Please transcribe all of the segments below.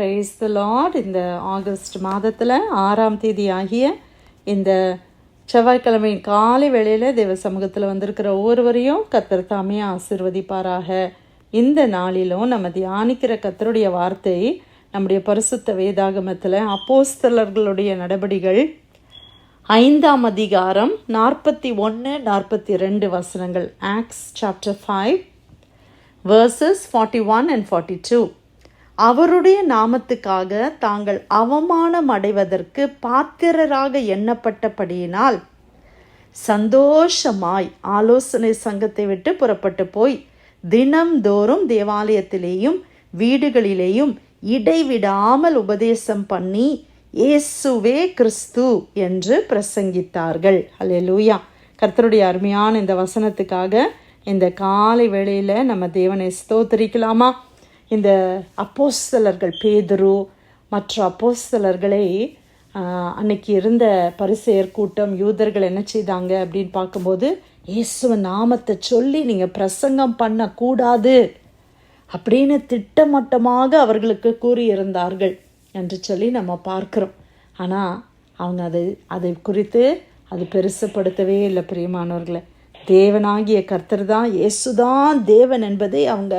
Price the Lord இந்த August மாதத்தில் ஆறாம் தேதி ஆகிய இந்த செவ்வாய்க்கிழமை காலை வேளையில் தேவ சமூகத்தில் வந்திருக்கிற ஒவ்வொருவரையும் கத்தர் தாமே ஆசிர்வதிப்பாராக. இந்த நாளிலும் நம்ம தியானிக்கிற கத்தருடைய வார்த்தை நம்முடைய பரிசுத்த வேதாகமத்தில் அப்போஸ்தலர்களுடைய நடபடிகள் ஐந்தாம் அதிகாரம் நாற்பத்தி ஒன்று நாற்பத்தி ரெண்டு வசனங்கள். Acts chapter five verses forty one and forty two அவருடைய நாமத்துக்காக தாங்கள் அவமானம் அடைவதற்கு பாத்திரராக எண்ணப்பட்டபடியினால் சந்தோஷமாய் ஆலோசனை சங்கத்தை விட்டு புறப்பட்டு போய் தினம்தோறும் தேவாலயத்திலேயும் வீடுகளிலேயும் இடைவிடாமல் உபதேசம் பண்ணி இயேசுவே கிறிஸ்து என்று பிரசங்கித்தார்கள். அல்லேலூயா கர்த்தருடைய அருமையான இந்த வசனத்துக்காக இந்த காலை வேளையில் நம்ம தேவனை ஸ்தோத்தரிக்கலாமா? இந்த அப்போஸ்தலர்கள் பேதுரு மற்ற அப்போஸ்தலர்களை அன்னைக்கு இருந்த பரிசெயர் கூட்டம் யூதர்கள் என்ன செய்தாங்க அப்படின்னு பார்க்கும்போது இயேசுவின் நாமத்தை சொல்லி நீங்கள் பிரசங்கம் பண்ணக்கூடாது அப்படின்னு திட்டமட்டமாக அவர்களுக்கு கூறியிருந்தார்கள் என்று சொல்லி நம்ம பார்க்குறோம். ஆனால் அவங்க அது அதை குறித்து அது பெருசுப்படுத்தவே இல்லை பிரியமானவர்களை. தேவனாகிய கர்த்தர் தான் இயேசு தான் தேவன் என்பதை அவங்க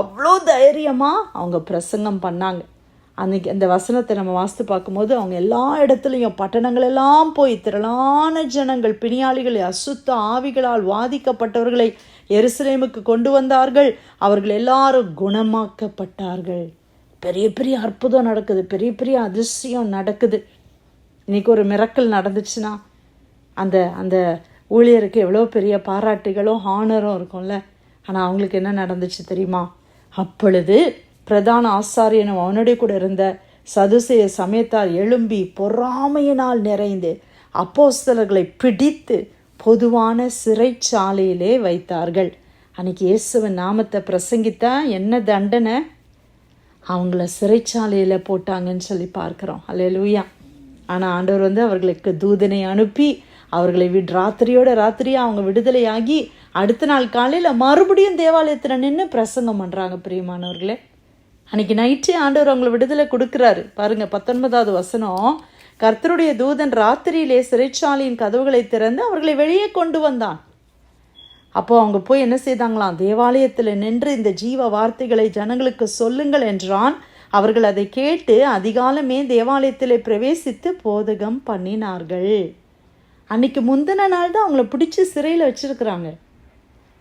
அவ்வளோ தைரியமாக அவங்க பிரசங்கம் பண்ணாங்க. அன்றைக்கி அந்த வசனத்தை நம்ம வாசித்து பார்க்கும்போது அவங்க எல்லா இடத்துலையும் பட்டணங்களெல்லாம் போய் திரளான ஜனங்கள் பிணியாளிகளை அசுத்த ஆவிகளால் வாதிக்கப்பட்டவர்களை எருசலேமுக்கு கொண்டு வந்தார்கள். அவர்கள் எல்லாரும் குணமாக்கப்பட்டார்கள். பெரிய பெரிய அற்புதம் நடக்குது பெரிய பெரிய அதிசயம் நடக்குது. இன்னைக்கு ஒரு மிரக்கல் நடந்துச்சுன்னா அந்த அந்த ஊழியருக்கு எவ்வளோ பெரிய பாராட்டுகளும் ஹானரும் இருக்கும்ல. ஆனால் அவங்களுக்கு என்ன நடந்துச்சு தெரியுமா? அப்பொழுது பிரதான ஆசாரியனும் அவனுடைய கூட இருந்த சதுசேய சமயத்தார் எழும்பி பொறாமையினால் நிறைந்து அப்போஸ்தலர்களை பிடித்து பொதுவான சிறைச்சாலையிலே வைத்தார்கள். அன்னைக்கு இயேசுவின் நாமத்தை பிரசங்கித்தா என்ன தண்டனை? அவங்கள சிறைச்சாலையில் போட்டாங்கன்னு சொல்லி பார்க்குறோம். அல்லேலூயா ஆனால் ஆண்டவர் வந்து அவர்களுக்கு தூதனை அனுப்பி அவர்களை விட் ராத்திரியோட ராத்திரியாக அவங்க விடுதலையாகி அடுத்த நாள் காலையில் மறுபடியும் தேவாலயத்தில் நின்று பிரசங்கம் பண்ணுறாங்க பிரியமானவர்களே. அன்னைக்கு நைட்டே ஆண்டவர் அவங்களை விடுதலை கொடுக்குறாரு. பாருங்க பத்தொன்பதாவது வசனம். கர்த்தருடைய தூதன் ராத்திரியிலே சிறைச்சாலையின் கதவுகளை திறந்து அவர்களை வெளியே கொண்டு வந்தான். அப்போ அவங்க போய் என்ன செய்தாங்களாம்? தேவாலயத்தில் நின்று இந்த ஜீவ வார்த்தைகளை ஜனங்களுக்கு சொல்லுங்கள் என்றான். அவர்கள் அதை கேட்டு அதிகாலமே தேவாலயத்தில் பிரவேசித்து போதகம் பண்ணினார்கள். அன்னைக்கு முந்தின நாள் தான் அவங்கள பிடிச்சி சிறையில் வச்சுருக்குறாங்க.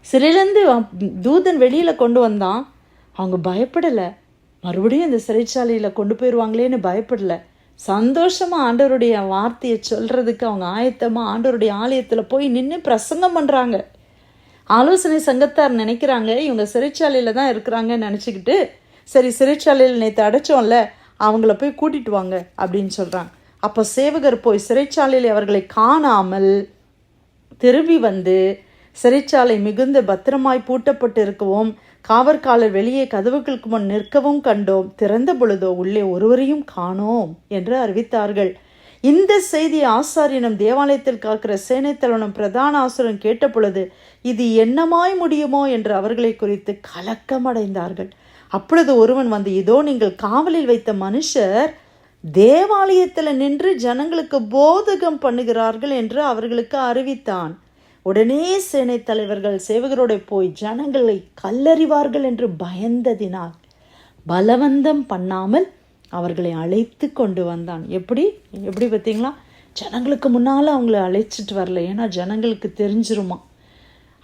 சிறையிலேருந்து தூதன் வெளியில் கொண்டு வந்தான். அவங்க பயப்படலை. மறுபடியும் இந்த சிறைச்சாலையில் கொண்டு போயிடுவாங்களேன்னு பயப்படலை. சந்தோஷமாக ஆண்டவருடைய வார்த்தையை சொல்கிறதுக்கு அவங்க ஆயத்தமாக ஆண்டவருடைய ஆலயத்தில் போய் நின்று பிரசங்கம் பண்ணுறாங்க ஆலோசனை சங்கத்தார் நினைக்கிறாங்க இவங்க சிறைச்சாலையில் தான் இருக்கிறாங்கன்னு நினச்சிக்கிட்டு சரி சிறைச்சாலையில் நேற்று அடைச்சோம்ல அவங்கள போய் கூட்டிட்டு வாங்க அப்படின்னு சொல்கிறாங்க அப்போ சேவகர் போய் சிறைச்சாலையில் அவர்களை காணாமல் திரும்பி வந்து சிறைச்சாலை மிகுந்த பத்திரமாய் பூட்டப்பட்டிருக்கவும் காவற்காலர் வெளியே கதவுகளுக்கு முன் நிற்கவும் கண்டோம். திறந்த பொழுதோ உள்ளே ஒருவரையும் காணோம் என்று அறிவித்தார்கள். இந்த செய்தி ஆசாரியனும் தேவாலயத்தில் காக்கிற சேனைத்தலனும் பிரதான ஆசுரன் கேட்ட பொழுது இது என்னமாய் முடியுமோ என்று அவர்களை குறித்து கலக்கமடைந்தார்கள். அப்பொழுது ஒருவன் வந்து இதோ நீங்கள் காவலில் வைத்த மனுஷர் தேவாலயத்தில் நின்று ஜனங்களுக்கு போதகம் பண்ணுகிறார்கள் என்று அவர்களுக்கு அறிவித்தான். உடனே சேனை தலைவர்கள் சேவகரோட போய் ஜனங்களை கல்லறிவார்கள் என்று பயந்ததினால் பலவந்தம் பண்ணாமல் அவர்களை அழைத்து கொண்டு வந்தான். எப்படி? எப்படி பார்த்தீங்களா? ஜனங்களுக்கு முன்னால் அவங்கள அழைச்சிட்டு வரல. ஏன்னா ஜனங்களுக்கு தெரிஞ்சிருமா?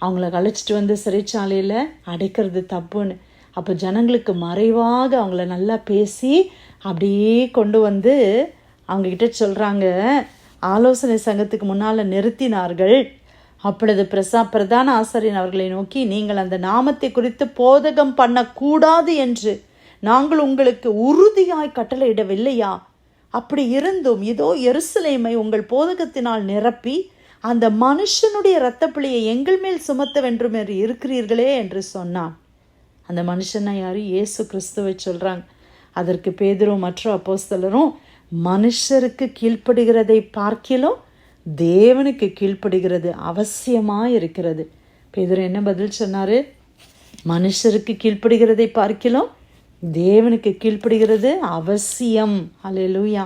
அவங்கள அழைச்சிட்டு வந்து சிறைச்சாலையில் அடைக்கிறது தப்புன்னு. அப்போ ஜனங்களுக்கு மறைவாக அவங்கள நல்லா பேசி அப்படியே கொண்டு வந்து அவங்கக்கிட்ட சொல்கிறாங்க ஆலோசனை சங்கத்துக்கு முன்னால் நிறுத்தினார்கள். அப்பொழுது பிரசா பிரதான ஆசாரியன் அவர்களை நோக்கி நீங்கள் அந்த நாமத்தை குறித்து போதகம் பண்ணக்கூடாது என்று நாங்கள் உங்களுக்கு உறுதியாய் கட்டளையிடவில்லையா? அப்படி இருந்தும் இதோ எருசலேமை உங்கள் போதகத்தினால் நிரப்பி அந்த மனுஷனுடைய இரத்தப்பிழையை எங்கள் மேல் சுமத்த வேண்டும் என்று இருக்கிறீர்களே? என்று சொன்னான். அந்த மனுஷனை யாரு? இயேசு கிறிஸ்துவை சொல்றாங்க. அதற்கு பேதரும் மற்ற அப்போஸ்தலரும் மனுஷருக்கு கீழ்ப்படுகிறதை பார்க்கிலும் தேவனுக்கு கீழ்ப்படுகிறது அவசியமாக இருக்கிறது. பேதர் என்ன பதில் சொன்னார்? மனுஷருக்கு கீழ்ப்படுகிறதை பார்க்கலாம் தேவனுக்கு கீழ்ப்படுகிறது அவசியம். அல்லேலூயா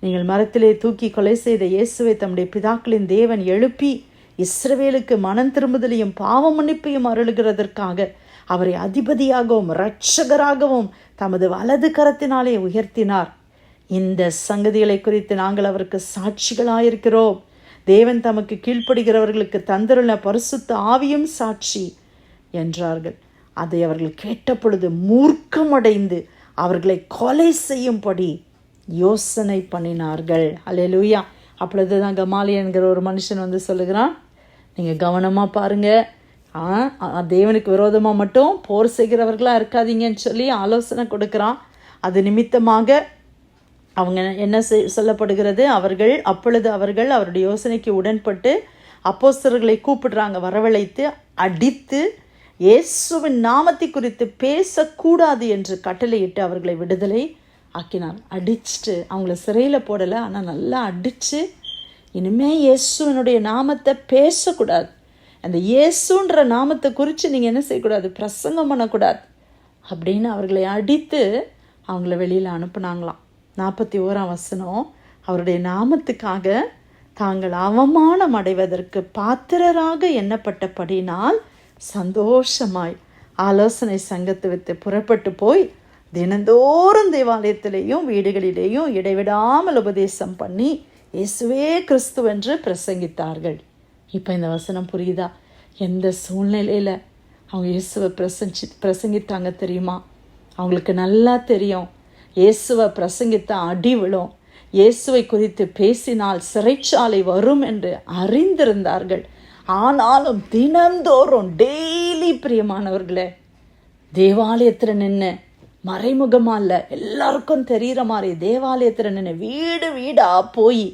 நீங்கள் மரத்திலே தூக்கி கொலை செய்த இயேசுவை தம்முடைய பிதாக்களின் தேவன் எழுப்பி இஸ்ரவேலுக்கு மனம் திரும்புதலையும் பாவ மன்னிப்பையும் அருளுகிறதற்காக அவரை அதிபதியாகவும் இரட்சகராகவும் தமது வலது கரத்தினாலே உயர்த்தினார். இந்த சங்கதிகளை குறித்து நாங்கள் அவருக்கு சாட்சிகளாயிருக்கிறோம். தேவன் தமக்கு கீழ்ப்படுகிறவர்களுக்கு தந்திருள்ள பரிசுத்த ஆவியும் சாட்சி என்றார்கள். அதை அவர்கள் கேட்டபொழுது மூர்க்கமடைந்து அவர்களை கொலை செய்யும்படி யோசனை பண்ணினார்கள். அலையலூயா அப்பொழுது தான் கமாலி என்கிற ஒரு மனுஷன் வந்து சொல்லுகிறான் நீங்கள் கவனமாக பாருங்கள் ஆ, தேவனுக்கு விரோதமாக மட்டும் போர் செய்கிறவர்களாக இருக்காதீங்கன்னு சொல்லி ஆலோசனை கொடுக்குறான். அது நிமித்தமாக அவங்க என்ன செய்- சொல்லப்படுகிறது? அவர்கள் அப்பொழுது அவர்கள் அவருடைய யோசனைக்கு உடன்பட்டு அப்போஸ்தர்களை கூப்பிடுறாங்க வரவழைத்து அடித்து இயேசுவின் நாமத்தை குறித்து பேசக்கூடாது என்று கட்டளையிட்டு அவர்களை விடுதலை ஆக்கினார். அடிச்சுட்டு அவங்கள சிறையில் போடலை ஆனால் நல்லா அடித்து இனிமே இயேசுவனுடைய நாமத்தை பேசக்கூடாது. அந்த இயேசுன்ற நாமத்தை குறித்து நீங்கள் என்ன செய்யக்கூடாது? பிரசங்கம் பண்ணக்கூடாது. அப்படின்னு அவர்களை அடித்து அவங்கள வெளியில் அனுப்புனாங்களாம். நாற்பத்தி ஓராம் வசனம் அவருடைய நாமத்துக்காக தாங்கள் அவமானம் அடைவதற்கு பாத்திரராக எண்ணப்பட்டபடினால் சந்தோஷமாய். ஆலோசனை சங்கத்தை விட்டு புறப்பட்டு போய் தினந்தோறும் தேவாலயத்திலேயும் வீடுகளிலேயும் இடைவிடாமல் உபதேசம் பண்ணி இயேசுவே கிறிஸ்துவென்று பிரசங்கித்தார்கள். இப்போ இந்த வசனம் புரியுதா? எந்த சூழ்நிலையில் அவங்க இயேசுவை பிரசங்கி பிரசங்கித்தாங்க தெரியுமா? அவங்களுக்கு நல்லா தெரியும். இயேசுவை பிரசங்கித்த அடி விழும். இயேசுவை குறித்து பேசினால் சிறைச்சாலை வரும் என்று அறிந்திருந்தார்கள். ஆனாலும் தினந்தோறும் டெய்லி பிரியமானவர்களே தேவாலயத்தில் நின்று மறைமுகமாக இல்லை எல்லாருக்கும் தெரிகிற மாதிரி தேவாலயத்தில் நின்று வீடு வீடாக போய்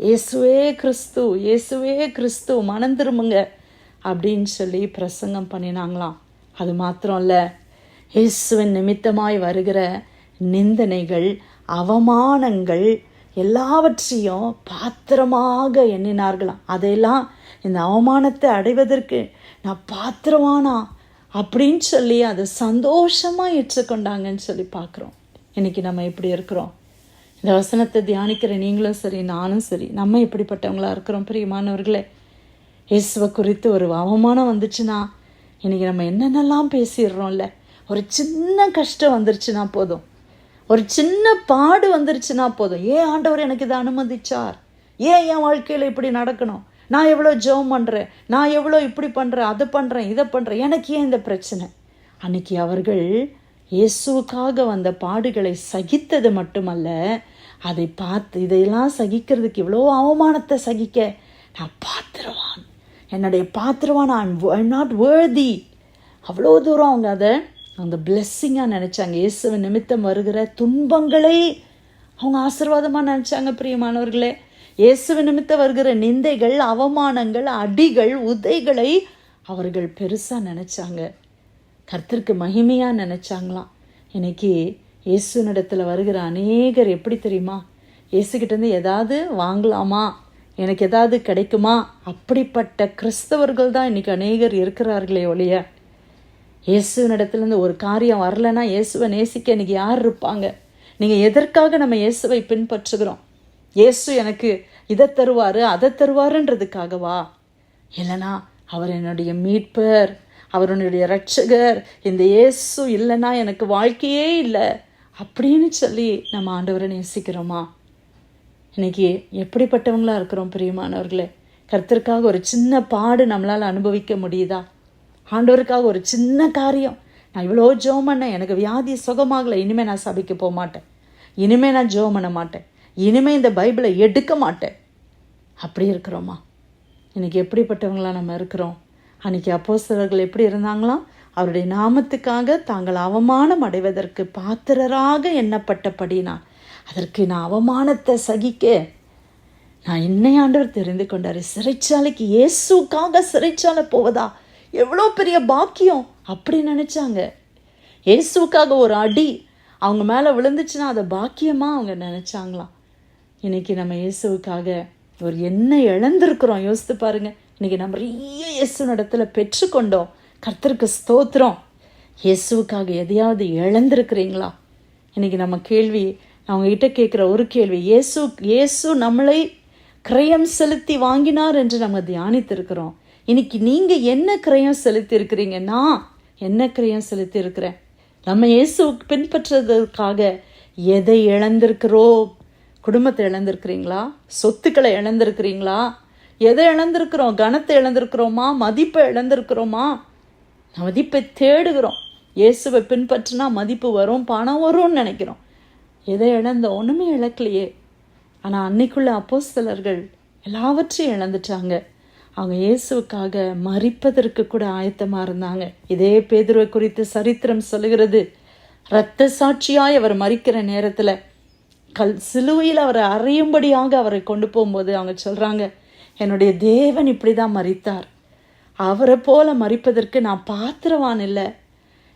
இயேசுவே கிறிஸ்து இயேசுவே கிறிஸ்து மனம் திரும்புங்க அப்படின்னு சொல்லி பிரசங்கம் பண்ணினாங்களாம். அது மாத்திரம் இல்லை இயேசுவின் நிமித்தமாய் வருகிற நிந்தனைகள் அவமானங்கள் எல்லாவற்றையும் பாத்திரமாக எண்ணினார்களாம். அதையெல்லாம் இந்த அவமானத்தை அடைவதற்கு நான் பாத்திரமானா? அப்படின்னு சொல்லி அதை சந்தோஷமாக ஏற்றுக்கொண்டாங்கன்னு சொல்லி பார்க்குறோம். இன்னைக்கு நம்ம எப்படி இருக்கிறோம். இந்த வசனத்தை தியானிக்கிற நீங்களும் சரி நானும் சரி நம்ம எப்படிப்பட்டவங்களாக இருக்கிறோம் பிரியமானவர்களே. இயேசுவை குறித்து ஒரு அவமானம் வந்துச்சுன்னா இன்றைக்கி நம்ம என்னென்னலாம் பேசிடுறோம்ல? ஒரு சின்ன கஷ்டம் வந்துருச்சுன்னா போதும். ஒரு சின்ன பாடு வந்துருச்சுன்னா போதும். ஏன் ஆண்டவர் எனக்கு இதை அனுமதிச்சார்? ஏன் என் வாழ்க்கையில் இப்படி நடக்கணும்? நான் எவ்வளோ ஜெபம் பண்ணுறேன் நான் எவ்வளோ இப்படி பண்ணுறேன் அதை பண்ணுறேன் இதை பண்ணுறேன் எனக்கு ஏன் இந்த பிரச்சனை? அன்னைக்கு அவர்கள் இயேசுவுக்காக வந்த பாடுகளை சகித்தது மட்டுமல்ல அதை பார்த்து இதையெல்லாம் சகிக்கிறதுக்கு இவ்வளோ அவமானத்தை சகிக்க நான் பாத்திரவான். என்னுடைய பாத்திரவான். ஐம் நாட் வேர்தி அவ்வளோ தூரம் அவங்க அதை அந்த பிளெஸ்ஸிங்காக நினச்சாங்க. இயேசுவின் நிமித்தம் வருகிற துன்பங்களை அவங்க ஆசீர்வாதமாக நினச்சாங்க பிரியமானவர்களே. இயேசுவின் நிமித்தம் வருகிற நிந்தைகள் அவமானங்கள் அடிகள் உதைகளை அவர்கள் பெருசாக நினச்சாங்க. கர்த்தருக்கு மகிமையாக நினச்சாங்களாம். இன்னைக்கு இயேசுனிடத்தில் வருகிற அநேகர் எப்படி தெரியுமா? இயேசுக்கிட்டேருந்து ஏதாவது வாங்கலாமா? எனக்கு ஏதாவது கிடைக்குமா? அப்படிப்பட்ட கிறிஸ்தவர்கள் தான் இன்றைக்கி அநேகர் இருக்கிறார்களே ஒழிய இயேசுவினிடத்துலேருந்து ஒரு காரியம் வரலன்னா இயேசுவை நேசிக்க இன்றைக்கி யார் இருப்பாங்க? நீங்கள் எதற்காக நம்ம இயேசுவை பின்பற்றுகிறோம்? இயேசு எனக்கு இதை தருவார் அதை தருவாருன்றதுக்காகவா? இல்லைனா அவர் என்னுடைய மீட்பர் அவருடைய ரட்சகர் இந்த இயேசு இல்லைன்னா எனக்கு வாழ்க்கையே இல்லை அப்படின்னு சொல்லி நம்ம ஆண்டவரை நேசிக்கிறோமா? இன்னைக்கு எப்படிப்பட்டவங்களாக இருக்கிறோம் பிரியமானவர்களே? கருத்திற்காக ஒரு சின்ன பாடு நம்மளால் அனுபவிக்க முடியுதா? ஆண்டவருக்காக ஒரு சின்ன காரியம். நான் இவ்வளோ ஜோம் பண்ணேன். எனக்கு வியாதி சுகமாகலை. இனிமேல் நான் சபைக்கு போக மாட்டேன். இனிமேல் நான் ஜோம் பண்ண மாட்டேன். இனிமேல் இந்த பைபிளை எடுக்க மாட்டேன். அப்படி இருக்கிறோமா? இன்றைக்கி எப்படிப்பட்டவங்களாக நம்ம இருக்கிறோம்? அன்றைக்கி அப்போஸ்தலர்கள் எப்படி இருந்தாங்களாம் அவருடைய நாமத்துக்காக தாங்கள் அவமானம் அடைவதற்கு பாத்திரராக எண்ணப்பட்டபடினா அதற்கு நான் அவமானத்தை சகிக்க நான் என்னை ஆண்டவர் தெரிந்து கொண்டாரு. சிறைச்சாலைக்கு இயேசுக்காக சிறைச்சாலை போவதா? எவ்வளோ பெரிய பாக்கியம் அப்படி நினச்சாங்க. இயேசுக்காக ஒரு அடி அவங்க மேலே விழுந்துச்சுன்னா அதை பாக்கியமாக அவங்க நினச்சாங்களாம். இன்றைக்கி நம்ம இயேசுவுக்காக ஒரு என்ன இழந்திருக்கிறோம். யோசித்து பாருங்கள் இன்றைக்கி நம்ம நிறைய இயேசு இடத்துல பெற்றுக்கொண்டோம். கர்த்தருக்கு ஸ்தோத்திரம். இயேசுவுக்காக எதையாவது இழந்திருக்கிறீங்களா? இன்றைக்கி நம்ம கேள்வி நான் கேட்குற ஒரு கேள்வி இயேசு இயேசு நம்மளை கிரயம் செலுத்தி வாங்கினார் என்று நம்ம தியானித்திருக்கிறோம். இன்னைக்கு நீங்கள் என்ன கிரயம் செலுத்தியிருக்கிறீங்க? நான் என்ன கிரயம் செலுத்தியிருக்கிறேன்? நம்ம இயேசுக்கு பின்பற்றுறதுக்காக எதை இழந்திருக்கிறோம் குடும்பத்தை இழந்திருக்கிறீங்களா? சொத்துக்களை இழந்திருக்கிறீங்களா? எதை இழந்திருக்கிறோம்? கனத்தை இழந்திருக்கிறோமா? மதிப்பை இழந்திருக்கிறோமா? மதிப்பை தேடுகிறோம். இயேசுவை பின்பற்றினா மதிப்பு வரும் பணம் வரும்னு நினைக்கிறோம். எதை இழந்த ஒன்றுமே இழக்கலையே. ஆனால் அன்னைக்குள்ள அப்போஸ்தலர்கள் எல்லாவற்றையும் இழந்துட்டாங்க. அவங்க இயேசுவுக்காக மறிப்பதற்கு கூட ஆயத்தமாக இருந்தாங்க. இதே பேதுருவை குறித்து சரித்திரம் சொல்லுகிறது. இரத்த சாட்சியாய் அவர் மறிக்கிற நேரத்தில் கல் சிலுவையில் அவரை அறையும்படியாக அவரை கொண்டு போகும்போது அவங்க சொல்கிறாங்க என்னுடைய தேவன் இப்படி தான் மறித்தார் அவரை போல மறிப்பதற்கு நான் பாத்திரவான் இல்லை.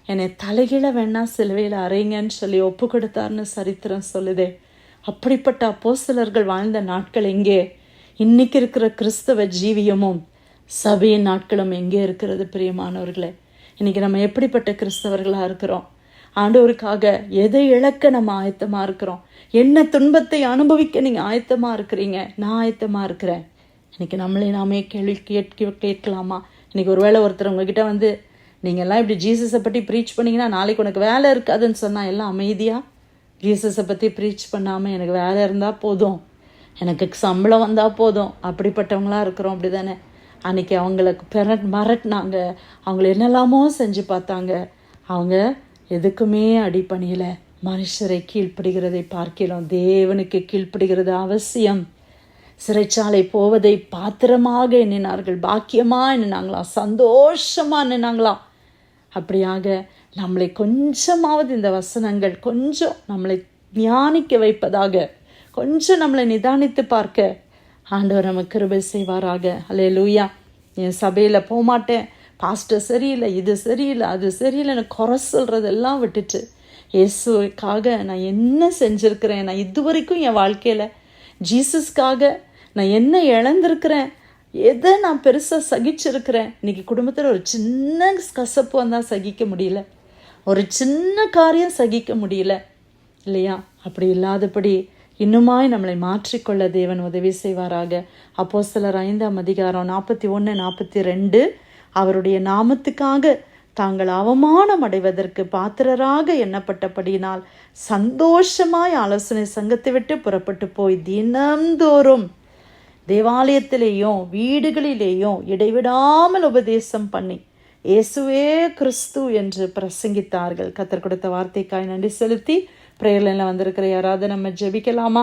என்னை தலைகீழ வேணா சிலுவையில் அறையுங்கன்னு சொல்லி ஒப்பு கொடுத்தாருன்னு சரித்திரம் சொல்லுதே. அப்படிப்பட்ட அப்போ சிலர்கள் வாழ்ந்த நாட்கள் எங்கே? இன்னைக்கு இருக்கிற கிறிஸ்தவ ஜீவியமும் சபையின் நாட்களும் எங்கே இருக்கிறது பிரியமானவர்களே? இன்னைக்கு நம்ம எப்படிப்பட்ட கிறிஸ்தவர்களாக இருக்கிறோம்? ஆண்டவருக்காக எதை இழக்க நம்ம ஆயத்தமாக இருக்கிறோம்? என்ன துன்பத்தை அனுபவிக்க நீங்கள் ஆயத்தமாக இருக்கிறீங்க? நான் ஆயத்தமாக இருக்கிறேன். இன்னைக்கு நம்மளே நாமே கேள்வி கேட்க கேட்கலாமா? இன்னைக்கு ஒருவேளை ஒருத்தர் உங்ககிட்ட வந்து நீங்கள்லாம் இப்படி ஜீசஸை பற்றி ப்ரீச் பண்ணீங்கன்னா நாளைக்கு உனக்கு வேலை இருக்காதுன்னு சொன்னால் எல்லாம் அமைதியாக ஜீசஸை பற்றி ப்ரீச் பண்ணாமல் எனக்கு வேலை இருந்தால் போதும். எனக்கு சம்பளம் வந்தால் போதும். அப்படிப்பட்டவங்களா இருக்கிறோம் அப்படி தானே அன்றைக்கி அவங்களுக்கு பெர மரட்டினாங்க. அவங்கள என்னெல்லாமோ செஞ்சு பார்த்தாங்க. அவங்க எதுக்குமே அடிப்பணியில் மனுஷரை கீழ்ப்படுகிறதை பார்க்கிறோம் தேவனுக்கு கீழ்ப்படுகிறது அவசியம். சிறைச்சாலை போவதை பாத்திரமாக எண்ணினார்கள். பாக்கியமாக எண்ணினாங்களாம் சந்தோஷமாக எண்ணினாங்களாம் அப்படியாக நம்மளை கொஞ்சமாவது இந்த வசனங்கள் கொஞ்சம் நம்மளை தியானிக்க வைப்பதாக கொஞ்சம் நம்மளை நிதானித்து பார்க்க ஆண்டவர் நமக்கு கிருபை செய்வாராக. அல்லே லூயா என் சபையில் போகமாட்டேன் பாஸ்டர் சரியில்லை இது சரியில்லை அது சரியில்லைன்னு குறை சொல்கிறதெல்லாம் விட்டுட்டு இயேசுக்காக நான் என்ன செஞ்சுருக்கிறேன்? நான் இது வரைக்கும் என் வாழ்க்கையில் ஜீசஸ்க்காக நான் என்ன இழந்திருக்கிறேன்? எதை நான் பெருசாக சகிச்சிருக்கிறேன்? இன்றைக்கி குடும்பத்தில் ஒரு சின்ன கசப்பு வந்தால் சகிக்க முடியல. ஒரு சின்ன காரியம் சகிக்க முடியல. இல்லையா? அப்படி இல்லாதபடி இன்னுமாய் நம்மளை மாற்றிக்கொள்ள தேவன் உதவி செய்வாராக. அப்போ சிலர் ஐந்தாம் அதிகாரம் நாற்பத்தி ஒன்று நாற்பத்தி ரெண்டு அவருடைய நாமத்துக்காக தாங்கள் அவமானம் அடைவதற்கு பாத்திரராக எண்ணப்பட்டபடியினால் சந்தோஷமாய் ஆலோசனை சங்கத்தை விட்டு புறப்பட்டு போய் தினந்தோறும் தேவாலயத்திலேயும் வீடுகளிலேயும் இடைவிடாமல் உபதேசம் பண்ணி இயேசுவே கிறிஸ்து என்று பிரசங்கித்தார்கள். கத்தர் கொடுத்த வார்த்தைக்காய் நன்றி செலுத்தி பிரேயர்ல வந்திருக்கிற யாராவது நம்ம ஜெபிக்கலாமா?